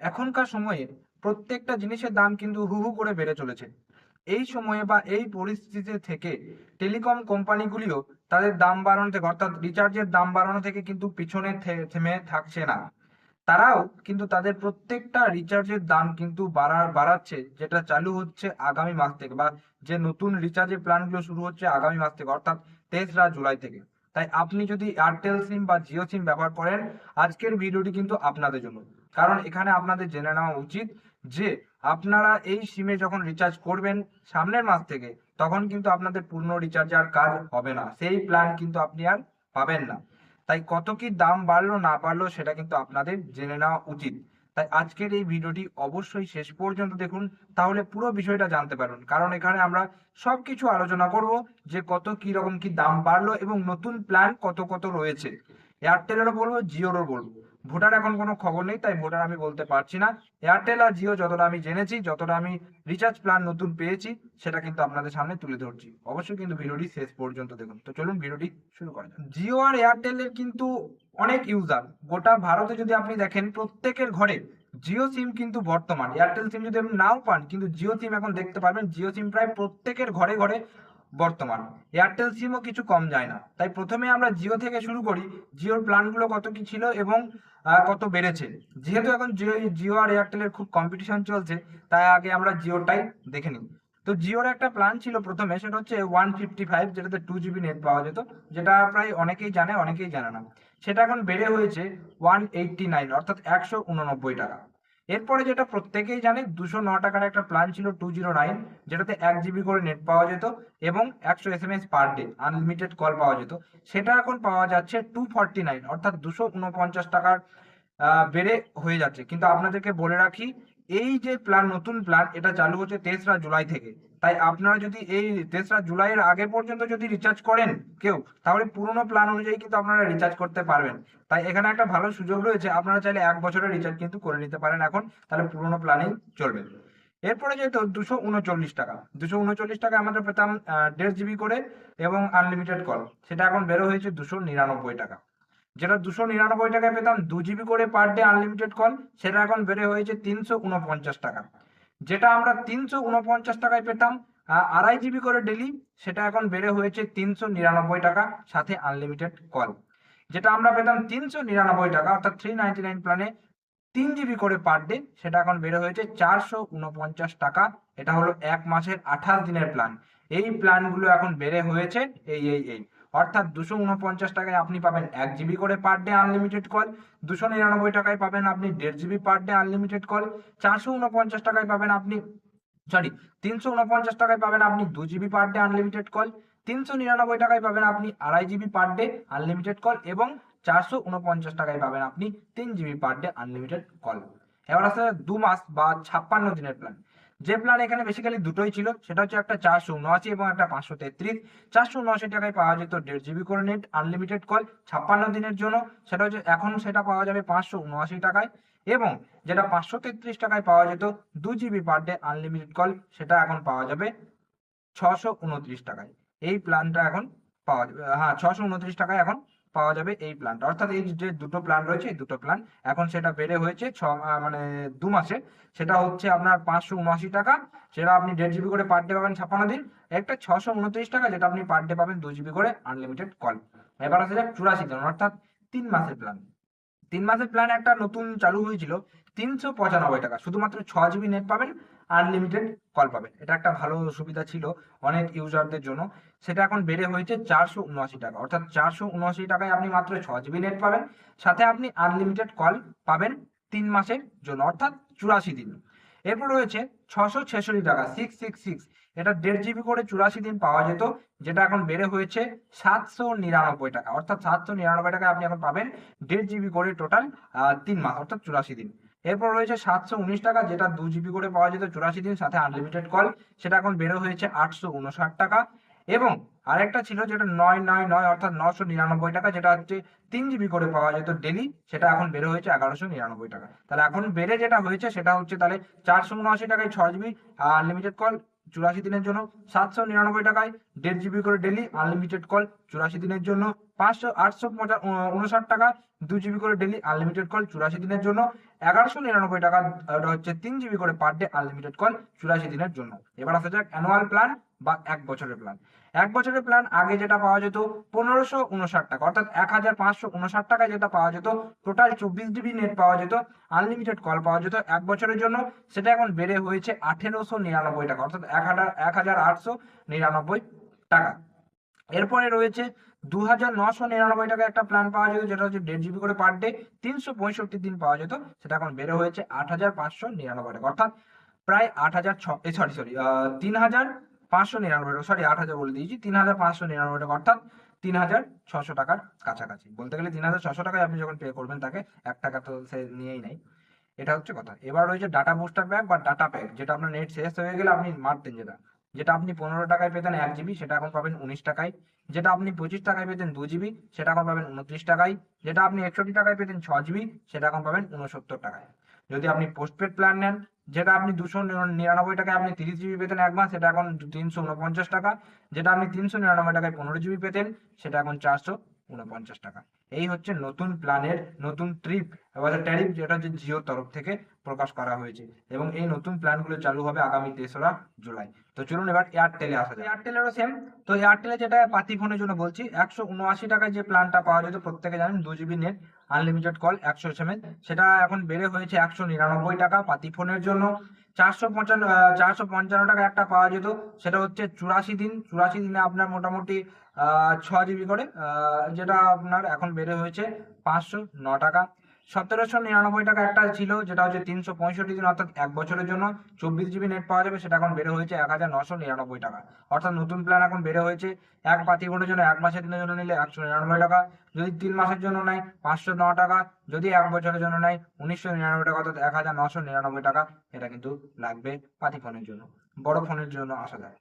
এখনকার সময়ে প্রত্যেকটা জিনিসের দাম কিন্তু হু হু করে বেড়ে চলেছে। এই সময়ে বা এই পরিস্থিতি থেকে টেলিকম কোম্পানিগুলিও তাদের দাম বাড়ানো থেকে অর্থাৎ রিচার্জের দাম বাড়ানো থেকে কিন্তু পিছনে থেমে থাকছে না। তারাও কিন্তু তাদের প্রত্যেকটা রিচার্জের দাম কিন্তু বাড়া, বাড়াচ্ছে, যেটা চালু হচ্ছে আগামী মাস থেকে বা যে নতুন রিচার্জের প্ল্যানগুলো শুরু হচ্ছে আগামী মাস থেকে, অর্থাৎ তেসরা জুলাই থেকে। তাই আপনি যদি এয়ারটেল সিম বা জিও সিম ব্যবহার করেন, আজকের ভিডিওটি কিন্তু আপনাদের জন্য। কারণ এখানে আপনাদের জেনে নেওয়া উচিত যে আপনারা এই সিমে যখন রিচার্জ করবেন সামনের মাস থেকে, তখন কিন্তু আপনাদের পূর্ণ রিচার্জ আর কাজ হবে না। সেই প্ল্যান কিন্তু আপনি আর পাবেন না। তাই কত কি দাম বাড়লো না বাড়লো সেটা কিন্তু আপনাদের জেনে নেওয়া উচিত। তাই আজকের এই ভিডিওটি অবশ্যই শেষ পর্যন্ত দেখুন, তাহলে পুরো বিষয়টা জানতে পারুন। কারণ এখানে আমরা সবকিছু আলোচনা করব যে কত কি রকম কি দাম বাড়লো এবং নতুন প্ল্যান কত কত রয়েছে। এয়ারটেলেরও বলব জিওরও বলব। ভোটার এখন কোনো খবর নেই, তাই ভোটার আমি বলতে পারছি না। এয়ারটেল আর জিও যতটা আমি জেনেছি, যতটা আমি রিচার্জ প্ল্যান নতুন পেয়েছি, সেটা কিন্তু আপনাদের সামনে তুলে ধরছি। অবশ্যই কিন্তু ভিডিওটি শেষ পর্যন্ত দেখুন। তো চলুন ভিডিওটি শুরু করা যাক। জিও আর এয়ারটেলের কিন্তু অনেক ইউজার গোটা ভারতে যদি আপনি দেখেন, প্রত্যেকের ঘরে জিও সিম কিন্তু বর্তমান। এয়ারটেল সিম যদি আপনি নাও পান, কিন্তু জিও সিম এখন দেখতে পারবেন। জিও সিম প্রায় প্রত্যেকের ঘরে ঘরে বর্তমান। এয়ারটেল সিমও কিছু কম যায় না। তাই প্রথমে আমরা জিও থেকে শুরু করি, জিওর প্ল্যানগুলো কত কি ছিল এবং কত বেড়েছে। যেহেতু এখন জিও জিও আর এয়ারটেলের খুব কম্পিটিশন চলছে, তাই আগে আমরা জিওটাই দেখে নিই। তো জিওর একটা প্ল্যান ছিল প্রথমে, সেটা হচ্ছে ওয়ান ফিফটি ফাইভ, যেটাতে টু জিবি নেট পাওয়া যেত, যেটা প্রায় অনেকেই জানে অনেকেই জানে না। সেটা এখন বেড়ে হয়েছে ওয়ান এইটটি নাইন, অর্থাৎ একশো উননব্বই টাকা। এরপরে যেটা প্রত্যেকেই জানে, দুশো ন টাকার একটা প্ল্যান ছিল টু জিরো নাইন যেটাতে এক জিবি করে নেট পাওয়া যেত এবং একশো S M S per day unlimited call পাওয়া যেত। সেটা এখন পাওয়া যাচ্ছে টু ফর্টি নাইন অর্থাৎ দুশো উনপঞ্চাশ টাকার বেড়ে হয়ে যাচ্ছে। কিন্তু আপনাদেরকে বলে রাখি এই যে প্ল্যান নতুন প্ল্যান এটা চালু হচ্ছে তেসরা জুলাই থেকে। তাই আপনারা যদি এই তেসরা জুলাইয়ের আগে পর্যন্ত যদি রিচার্জ করেন কেউ, তাহলে পুরোনো প্ল্যান অনুযায়ী কিন্তু আপনারা রিচার্জ করতে পারবেন। তাই এখানে একটা ভালো সুযোগ রয়েছে, আপনারা চাইলে এক বছরের রিচার্জ কিন্তু করে নিতে পারেন এখন, তাহলে পুরোনো প্ল্যানেই চলবে। এরপরে যেহেতু দুশো উনচল্লিশ টাকা, দুশো উনচল্লিশ টাকা আমাদের পেতাম দেড় জিবি করে এবং আনলিমিটেড কল সেটা এখন বেরো হয়েছে দুশো নিরানব্বই টাকা। যেটা দুশো নিরানব্বই টাকায় পেতাম, দু জিবি করে পার ডে আনলিমিটেড কল সেটা এখন বেড়ে হয়েছে তিনশো উনপঞ্চাশ টাকা। যেটা আমরা তিনশো উনপঞ্চাশ টাকায় পেতাম আড়াই জিবি করে ডেলি সেটা এখন বেড়ে হয়েছে তিনশো নিরানব্বই টাকা, সাথে আনলিমিটেড কল যেটা আমরা পেতাম তিনশো নিরানব্বই টাকা, অর্থাৎ থ্রি নাইনটি নাইন প্ল্যানে তিন জিবি করে পার ডে সেটা এখন বেড়ে হয়েছে চারশো উনপঞ্চাশ টাকা। এটা হলো এক মাসের আঠাশ দিনের প্ল্যান এই প্ল্যানগুলো এখন বেড়ে হয়েছে, এই এই এই। অর্থাৎ দুশো উনপঞ্চাশ টাকায় আপনি পাবেন এক জিবি করে পার ডে আনলিমিটেড কল দুশো নিরানব্বই টাকায় পাবেন আপনি দেড় GB per day unlimited call চারশো উনপঞ্চাশ টাকায় পাবেন আপনি সরি তিনশো উনপঞ্চাশ টাকায় পাবেন আপনি দু GB per day unlimited call তিনশো নিরানব্বই টাকায় পাবেন আপনি আড়াই GB per day unlimited call এবং চারশো উনপঞ্চাশ টাকায় পাবেন আপনি তিন GB per day unlimited call এবার আসলে দু মাস বা ছাপ্পান্ন দিনের প্ল্যান যে প্ল্যান এখানে বেসিক্যালি দুটোই ছিল, সেটা হচ্ছে একটা চারশো উনআশি এবং একটা পাঁচশো তেত্রিশ। চারশো উনআশি টাকায় পাওয়া যেত দেড় জিবি করে নেট আনলিমিটেড কল ছাপ্পান্ন দিনের জন্য। সেটা হচ্ছে এখন সেটা পাওয়া যাবে পাঁচশো উনআশি টাকায়। এবং যেটা পাঁচশো তেত্রিশ টাকায় পাওয়া যেত দু GB per day unlimited call সেটা এখন পাওয়া যাবে ছশো উনত্রিশ টাকায়। এই প্ল্যানটা এখন পাওয়া যাবে হ্যাঁ ছশো উনত্রিশ টাকায় এখন পাওয়া যাবে এই প্ল্যানটা অর্থাৎ এই যে দুটো প্ল্যান রয়েছে দুটো প্ল্যান এখন সেটা বেড়ে হয়েছে ছ মানে দু মাসে। সেটা হচ্ছে আপনার পাঁচশো উনআশি টাকা, সেটা আপনি দেড় জিবি করে পার ডে পাবেন ছাপ্পান্ন দিন। একটা ছশো উনত্রিশ টাকা যেটা আপনি পার ডে পাবেন দু জিবি করে আনলিমিটেড কল এবার আসে যাক চুরাশি দিন অর্থাৎ তিন মাসের প্ল্যান তিন মাসের প্ল্যান একটা নতুন চালু হয়েছিল তিনশো পঁচানব্বই টাকা। শুধুমাত্র ছ জিবি নেট পাবেন আনলিমিটেড কল পাবেন। এটা একটা ভালো সুবিধা ছিল অনেক ইউজারদের জন্য। সেটা এখন বেড়ে হয়েছে চারশো উনআশি টাকা। অর্থাৎ চারশো উনআশি টাকায় আপনি মাত্র ছ জিবি নেট পাবেন। সাথে আপনি আনলিমিটেড কল পাবেন তিন মাসের জন্য, অর্থাৎ চুরাশি দিন। এরপর রয়েছে ছশো ছেষট্টি টাকা সিক্স সিক্স সিক্স এটা দেড় জিবি করে চুরাশি দিন পাওয়া যেত, যেটা এখন বেড়ে হয়েছে সাতশো নিরানব্বই টাকা। অর্থাৎ সাতশো নিরানব্বই টাকায় আপনি এখন পাবেন দেড় জিবি করে টোটাল তিন মাস, অর্থাৎ চুরাশি দিন। এরপর রয়েছে সাতশো উনিশ টাকা, যেটা দু জিবি করে পাওয়া যেত চুরাশি দিন, সাথে আনলিমিটেড কল সেটা এখন বেরো হয়েছে আটশো উনষাট টাকা। এবং আরেকটা ছিল যেটা নয় নয় নয়, অর্থাৎ নশো নিরানব্বই টাকা, যেটা হচ্ছে তিন জিবি করে পাওয়া যেত ডেলি সেটা এখন বেড়ে হয়েছে এগারোশো নিরানব্বই টাকা। তাহলে এখন বেড়ে যেটা হয়েছে, সেটা হচ্ছে তাহলে চারশো উনআশি টাকায় ছ জিবি আনলিমিটেড কল চুরাশি দিনের জন্য সাতশো নিরানব্বই টাকায় দেড় জিবি করে ডেলি আনলিমিটেড কল চুরাশি দিনের জন্য পাঁচশো, আটশো উন- উনষাট টাকা, দু জিবি করে ডেলি আনলিমিটেড কল চুরাশি দিনের জন্য এগারোশো নিরানব্বই টাকা হচ্ছে তিন জিবি করে পার ডে আনলিমিটেড কল চুরাশি দিনের জন্য। এবার আসা যাক অ্যানুয়াল প্ল্যান বা এক বছরের প্ল্যান এক বছরের প্ল্যান আগে যেটা পাওয়া যেত পনেরোশো উনষাট টাকা, অর্থাৎ এক হাজার পাঁচশো উনষাট টাকায় যেটা পাওয়া যেত টোটাল চব্বিশ জিবি নেট পাওয়া যেত আনলিমিটেড কল পাওয়া যেত। এক বছরের জন্য সেটা এখন বেড়ে হয়েছে আঠেরোশো নিরানব্বই টাকা, অর্থাৎ এক হাজার এক হাজার আটশো নিরানব্বই টাকা। এরপরে রয়েছে দু হাজার নশো নিরানব্বই টাকা একটা প্ল্যান পাওয়া যেত, যেটা হচ্ছে দেড় জিবি করে পার ডে তিনশো পঁয়ষট্টি দিন পাওয়া যেত, সেটা এখন বেড়ে হয়েছে আট হাজার পাঁচশো নিরানব্বই টাকা, অর্থাৎ প্রায় আট হাজার ছ সরি সরি তিন হাজার পাঁচশো নিরানব্বই টাকা সরি আট হাজার বলে দিয়েছি তিন হাজার পাঁচশো নিরানব্বই টাকা অর্থাৎ তিন হাজার ছশো টাকার কাছাকাছি। বলতে গেলে তিন হাজার ছশো টাকায় আপনি যখন পে করবেন তাকে এক টাকা তো সে নিয়েই নেয়। এটা হচ্ছে কথা। এবার রয়েছে ডাটা বুস্টার প্যাক বা ডাটা প্যাক যেটা আপনার নেট শেষ হয়ে গেলে আপনি মারতেন যেটা। যেটা আপনি পনেরো টাকায় পেতেন এক জিবি সেটা এখন পাবেন উনিশ টাকায়। যেটা আপনি পঁচিশ টাকায় পেতেন দু জিবি সেটা এখন পাবেন উনত্রিশ টাকায়। যেটা আপনি একষট্টি টাকায় পেতেন ছ জিবি সেটা এখন পাবেন উনসত্তর টাকায়। যদি আপনি পোস্টপেড প্ল্যান নেন যেটা আপনি দুশো নিরানব্বই টাকায় আপনি তিরিশ জিবি পেতেন এক মাস, সেটা এখন তিনশো উনপঞ্চাশ টাকা। যেটা আপনি তিনশো নিরানব্বই টাকায় পনেরো জিবি পেতেন, সেটা এখন চারশো। উনপঞ্চাশ টাকা। এই হচ্ছে নতুন প্ল্যানের নতুন ট্রিপ এবার ট্যারিফ যেটা হচ্ছে জিওর তরফ থেকে প্রকাশ করা হয়েছে এবং এই নতুন প্ল্যানগুলো চালু হবে আগামী তেসরা জুলাই। তো চলুন এবার এয়ারটেলে আসা যায় এয়ারটেলেরও সেম তো এয়ারটেলে যেটা পাতি ফোনের জন্য বলছি একশো উনআশি টাকায় যে প্ল্যানটা পাওয়া যেত প্রত্যেকে জানেন দু জিবি নেট আনলিমিটেড কল একশো এস সেটা এখন বেড়ে হয়েছে একশো নিরানব্বই টাকা পাতি ফোনের জন্য। চারশো পঞ্চান্ন চারশো পঞ্চান্ন টাকা একটা পাওয়া যেত সেটা হচ্ছে চুরাশি দিন। চুরাশি দিনে আপনার মোটামুটি ছ জিবি করে যেটা আপনার এখন বেড়ে হয়েছে পাঁচশো ন টাকা। সতেরোশো নিরানব্বই টাকা একটা ছিল, যেটা হচ্ছে তিনশো পঁয়ষট্টি দিন, অর্থাৎ এক বছরের জন্য চব্বিশ জিবি নেট পাওয়া যাবে, সেটা এখন বেড়ে হয়েছে এক হাজার নশো নিরানব্বই টাকা। অর্থাৎ নতুন প্ল্যান এখন বেড়ে হয়েছে, এক পাতি ফোনের জন্য, এক মাসের দিনের জন্য নিলে একশো নিরানব্বই টাকা। যদি তিন মাসের জন্য নেয়, পাঁচশো ন টাকা। যদি এক বছরের জন্য নেয়, উনিশশো নিরানব্বই টাকা, অর্থাৎ এক হাজার নশো নিরানব্বই টাকা, এটা কিন্তু লাগবে পাতি ফোনের জন্য, বড় ফোনের জন্য আসা যায়।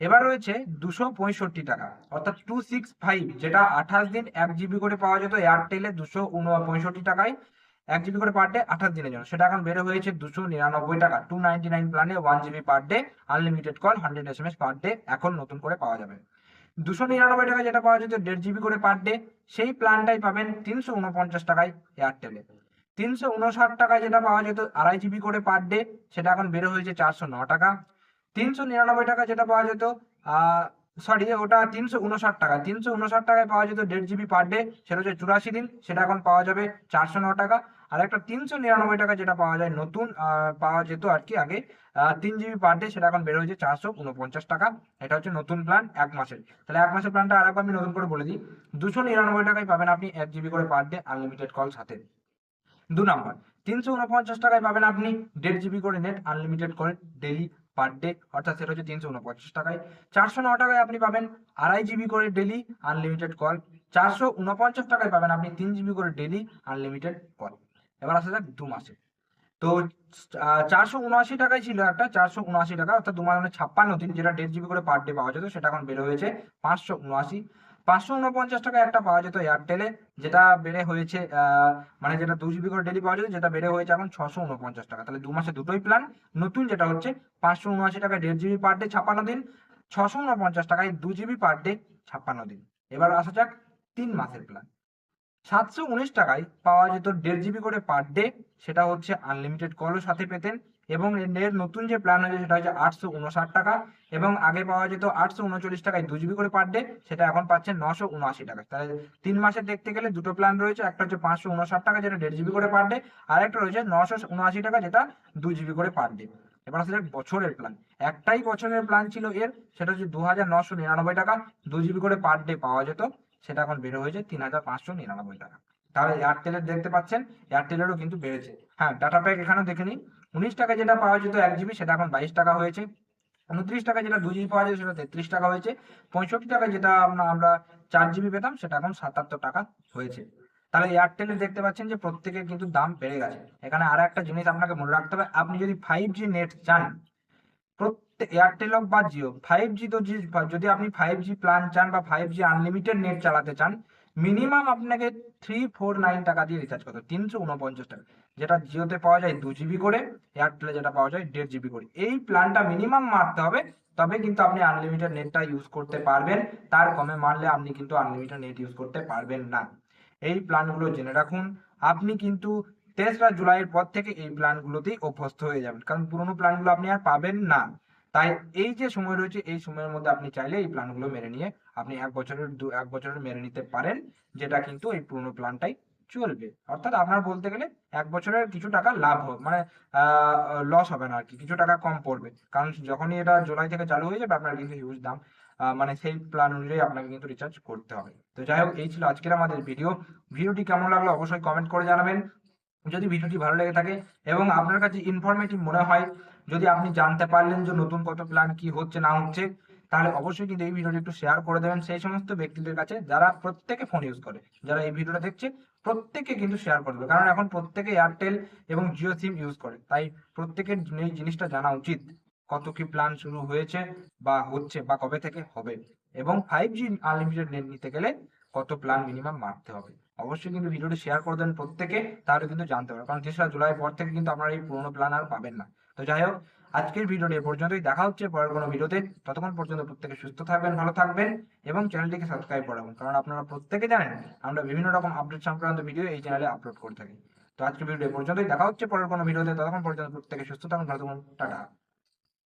এবার রয়েছে দুশো পঁয়ষট্টি টাকা। অর্থাৎ টু সিক্স ফাইভ যেটা আঠাশ দিন এক জিবি করে পাওয়া যেত এয়ারটেলে দুশো পঁয়ষট্টি টাকায় এক জিবি করে পার ডে আঠাশ দিনের জন্য। সেটা এখন বেড়ে হয়েছে দুশো নিরানব্বই টাকা টু নাইনটি নাইন প্ল্যানে one GB per day unlimited call hundred S M S per day এখন নতুন করে পাওয়া যাবে। দুশো নিরানব্বই টাকা যেটা পাওয়া যেত দেড় জিবি করে পার ডে সেই প্ল্যানটাই পাবেন তিনশো উনপঞ্চাশ টাকায় এয়ারটেলে তিনশো উনষাট টাকায় যেটা পাওয়া যেত আড়াই জিবি করে পার ডে সেটা এখন বেড়ে হয়েছে চারশো ন টাকা। তিনশো নিরানব্বই টাকা যেটা পাওয়া যেত সরি ওটা তিনশো উনষাট টাকা। তিনশো উনষাট টাকায় পাওয়া যেত দেড় জিবি পার ডে সেটা হচ্ছে চুরাশি দিন, সেটা এখন পাওয়া যাবে চারশো ন টাকা। আর একটা তিনশো নিরানব্বই টাকা যেটা পাওয়া যায় নতুন পাওয়া যেত আর কি আগে তিন জিবি পার ডে সেটা এখন বের হয়েছে চারশো উনপঞ্চাশ টাকা। এটা হচ্ছে নতুন প্ল্যান এক মাসের। তাহলে এক মাসের প্ল্যানটা আরেকবার আমি নতুন করে বলে দিই। দুশো নিরানব্বই টাকায় পাবেন আপনি এক জিবি করে পার ডে আনলিমিটেড কল সাথে। দু নম্বর, তিনশো উনপঞ্চাশ টাকায় পাবেন আপনি দেড় জিবি করে net unlimited call daily per day অর্থাৎ সেটা হচ্ছে তিনশো উনপঞ্চাশ টাকায়। চারশো ন টাকায় আপনি পাবেন আড়াই জিবি করে ডেলি আনলিমিটেড কল চারশো উনপঞ্চাশ টাকায় পাবেন আপনি তিন জিবি করে ডেলি আনলিমিটেড কল এবার আসা যাক দু মাসে। তো চারশো উনআশি টাকায় ছিল একটা, চারশো উনআশি টাকা, অর্থাৎ দু মাস মানে ছাপ্পান্ন দিন, যেটা দেড় জিবি করে পার ডে পাওয়া যেত, সেটা এখন বেড়ে হয়েছে পাঁচশো উনআশি পাঁচশো উনপঞ্চাশ টাকায় একটা পাওয়া যেত এয়ারটেলে যেটা বেড়ে হয়েছে মানে যেটা দু জিবি করে ডেলি পাওয়া যেত, যেটা বেড়ে হয়েছে এখন ছশো উনপঞ্চাশ টাকা। তাহলে দু মাসে দুটোই প্ল্যান নতুন যেটা হচ্ছে পাঁচশো উনআশি টাকা দেড় জিবি পার ডে ছাপ্পান্ন দিন, ছশো উনপঞ্চাশ টাকায় দু জিবি পার ডে ছাপ্পান্ন দিন। এবার আসা যাক তিন মাসের প্ল্যান সাতশো উনিশ টাকায় পাওয়া যেত দেড় জিবি করে পার ডে সেটা হচ্ছে আনলিমিটেড কলও সাথে পেতেন এবং এর নতুন যে প্ল্যান হয়েছে সেটা হচ্ছে আটশো উনষাট টাকা এবং আগে পাওয়া যেত আটশো উনচল্লিশ টাকায় দু জিবি করে পার ডে সেটা এখন পাচ্ছেন নশো উনআশি টাকা। তাহলে তিন মাসে দেখতে গেলে দুটো প্ল্যান রয়েছে, একটা হচ্ছে পাঁচশো উনষাট টাকা যেটা দেড় জিবি করে পার ডে আর একটা রয়েছে নশো উনআশি টাকা যেটা দু জিবি করে পার ডে এবার আসলে বছরের প্ল্যান একটাই বছরের প্ল্যান ছিল এর, সেটা হচ্ছে দু হাজার নশো নিরানব্বই টাকা, দু জিবি করে পার ডে পাওয়া যেত, সেটা এখন বেড়ে হয়েছে তিন হাজার পাঁচশো নিরানব্বই টাকা। তাহলে এয়ারটেলের দেখতে পাচ্ছেন এয়ারটেলেরও কিন্তু বেড়েছে। হ্যাঁ ডাটা প্যাক এখানেও দেখে নিন। উনিশ টাকা যেটা পাওয়া যেত এক জিবি, সেটা এখন বাইশ টাকা হয়েছে। উনত্রিশ টাকা যেটা দু জিবি পাওয়া যেত, সেটা তেত্রিশ টাকা হয়েছে। পঁয়ষট্টি টাকা যেটা আমরা চার জিবি পেতাম, সেটা এখন সাতাত্তর টাকা হয়েছে। তাহলে এয়ারটেলে দেখতে পাচ্ছেন যে প্রত্যেকের কিন্তু দাম বেড়ে গেছে। এখানে আর একটা জিনিস আপনাকে মনে রাখতে হবে, আপনি যদি ফাইভ জি নেট চান প্রত্যেক এয়ারটেল হোক বা জিও ফাইভ জি তো যদি আপনি ফাইভ জি প্ল্যান চান বা ফাইভ জি আনলিমিটেড নেট চালাতে চান মিনিমাম আপনাকে থ্রি ফোর নাইন টাকা দিয়ে রিচার্জ করতে তিনশো উনপঞ্চাশ টাকা। যেটা জিওতে পাওয়া যায় দু জিবি করে এয়ারটেলে যেটা পাওয়া যায় দেড় জিবি করে। এই প্ল্যানটা মিনিমাম মারতে হবে, তবে কিন্তু আপনি আনলিমিটেড নেটটা ইউজ করতে পারবেন। তার কমে মারলে আপনি কিন্তু আনলিমিটেড নেট ইউজ করতে পারবেন না। এই প্ল্যানগুলো জেনে রাখুন। আপনি কিন্তু তেসরা জুলাইয়ের পর থেকে এই প্ল্যানগুলোতেই অভ্যস্ত হয়ে যাবেন, কারণ পুরোনো প্ল্যানগুলো আপনি আর পাবেন না। তাই এই যে সময় রয়েছে, এই সময়ের মধ্যে আপনি চাইলে এই প্ল্যানগুলো মেনে নিয়ে আপনি এক বছরের দু, এক বছরের মেনে নিতে পারেন, যেটা কিন্তু এই পুরোনো প্ল্যানটাই চলবে অর্থাৎ আপনার বলতে গেলে এক বছরের কিছু টাকা লাভ হবে মানে লস হবে না আর কি, কিছু টাকা কম পড়বে। কারণ যখনই এটা জুলাই থেকে চালু হয়ে যাবে, আপনার কিন্তু হিউজ দাম মানে সেই প্ল্যান অনুযায়ী আপনাকে কিন্তু রিচার্জ করতে হবে। তো যাই হোক, এই ছিল আজকের আমাদের ভিডিও ভিডিওটি কেমন লাগল অবশ্যই কমেন্ট করে জানাবেন। যদি ভিডিওটি ভালো লেগে থাকে এবং আপনার কাছে ইনফরমেটিভ মনে হয়, যদি আপনি জানতে পারলেন যে নতুন কত প্ল্যান কি হচ্ছে, না হচ্ছে তাহলে অবশ্যই কিন্তু এই ভিডিওটি একটু শেয়ার করে দেবেন সেই সমস্ত ব্যক্তিদের কাছে যারা প্রত্যেকে ফোন ইউজ করে। যারা এই ভিডিওটা দেখছে, প্রত্যেকে কিন্তু শেয়ার করে দেবে। কারণ এখন প্রত্যেকে এয়ারটেল এবং জিও সিম ইউজ করে। তাই প্রত্যেকের এই জিনিসটা জানা উচিত। কত কি প্ল্যান শুরু হয়েছে বা হচ্ছে বা কবে থেকে হবে। এবং ফাইভ জি আনলিমিটেড নেট নিতে গেলে কত প্ল্যান মিনিমাম মারতে হবে। অবশ্যই কিন্তু ভিডিওটি শেয়ার করে দেন প্রত্যেকে, তাহলে কিন্তু জানতে পারবে কারণ তেসরা জুলাই পর থেকে কিন্তু আপনারা এই পুরোনো প্ল্যান আর পাবেন না। তো যাই হোক আজকের ভিডিওটি পর্যন্তই। দেখা হচ্ছে পরের কোনো ভিডিওতে ততক্ষণ পর্যন্ত প্রত্যেকে সুস্থ থাকবেন, ভালো থাকবেন এবং চ্যানেলটিকে সাবস্ক্রাইব করাবেন। কারণ আপনারা প্রত্যেকে জানেন, আমরা বিভিন্ন রকম আপডেট সংক্রান্ত ভিডিও এই চ্যানেলে আপলোড করে থাকি। তো আজকের ভিডিও পর্যন্তই। দেখা হচ্ছে পরের কোনো ভিডিওতে ততক্ষণ পর্যন্ত প্রত্যেকে সুস্থ থাকুন, ভালো থাকুন। টাটা।